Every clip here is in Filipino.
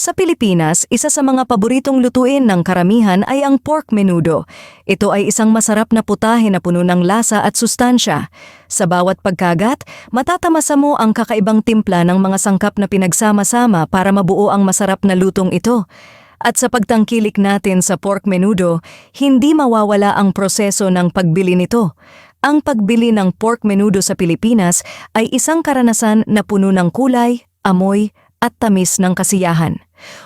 Sa Pilipinas, isa sa mga paboritong lutuin ng karamihan ay ang pork menudo. Ito ay isang masarap na putahe na puno ng lasa at sustansya. Sa bawat pagkagat, matatamasa mo ang kakaibang timpla ng mga sangkap na pinagsama-sama para mabuo ang masarap na lutong ito. At sa pagtangkilik natin sa pork menudo, hindi mawawala ang proseso ng pagbili nito. Ang pagbili ng pork menudo sa Pilipinas ay isang karanasan na puno ng kulay, amoy, at tamis ng kasiyahan.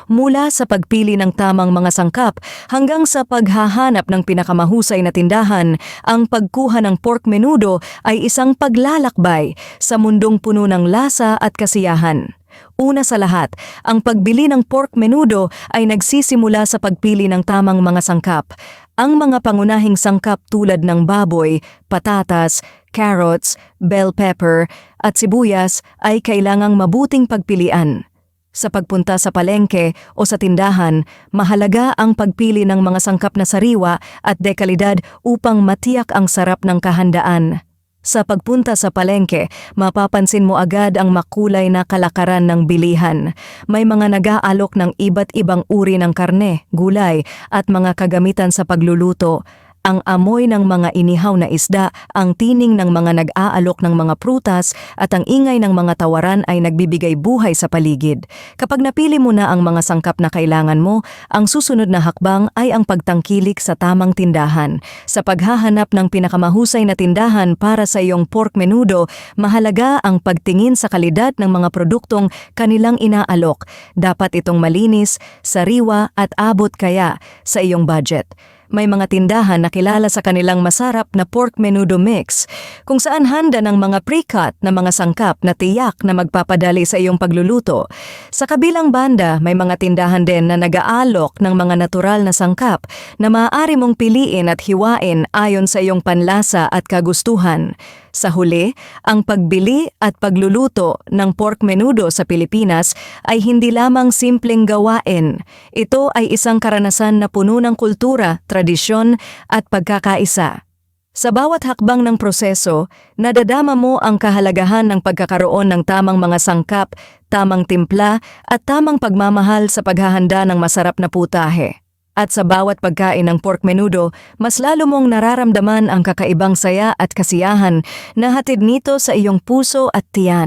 Mula sa pagpili ng tamang mga sangkap hanggang sa paghahanap ng pinakamahusay na tindahan, ang pagkuha ng pork menudo ay isang paglalakbay sa mundong puno ng lasa at kasiyahan. Una sa lahat, ang pagbili ng pork menudo ay nagsisimula sa pagpili ng tamang mga sangkap. Ang mga pangunahing sangkap tulad ng baboy, patatas, carrots, bell pepper at sibuyas ay kailangang mabuting pagpilian. Sa pagpunta sa palengke o sa tindahan, mahalaga ang pagpili ng mga sangkap na sariwa at dekalidad upang matiyak ang sarap ng kahandaan. Sa pagpunta sa palengke, mapapansin mo agad ang makulay na kalakaran ng bilihan. May mga nag-aalok ng iba't ibang uri ng karne, gulay at mga kagamitan sa pagluluto. Ang amoy ng mga inihaw na isda, ang tining ng mga nag-aalok ng mga prutas at ang ingay ng mga tawaran ay nagbibigay buhay sa paligid. Kapag napili mo na ang mga sangkap na kailangan mo, ang susunod na hakbang ay ang pagtangkilik sa tamang tindahan. Sa paghahanap ng pinakamahusay na tindahan para sa iyong pork menudo, mahalaga ang pagtingin sa kalidad ng mga produktong kanilang inaalok. Dapat itong malinis, sariwa at abot kaya sa iyong budget may mga tindahan na kilala sa kanilang masarap na pork menudo mix, kung saan handa ng mga pre-cut na mga sangkap na tiyak na magpapadali sa iyong pagluluto. Sa kabilang banda, may mga tindahan din na nag-aalok ng mga natural na sangkap na maaari mong piliin at hiwain ayon sa iyong panlasa at kagustuhan. Sa huli, ang pagbili at pagluluto ng pork menudo sa Pilipinas ay hindi lamang simpleng gawain. Ito ay isang karanasan na puno ng kultura, tradisyon at pagkakaisa. Sa bawat hakbang ng proseso, nadadama mo ang kahalagahan ng pagkakaroon ng tamang mga sangkap, tamang timpla at tamang pagmamahal sa paghahanda ng masarap na putahe. At sa bawat pagkain ng pork menudo, mas lalo mong nararamdaman ang kakaibang saya at kasiyahan na hatid nito sa iyong puso at tiyan.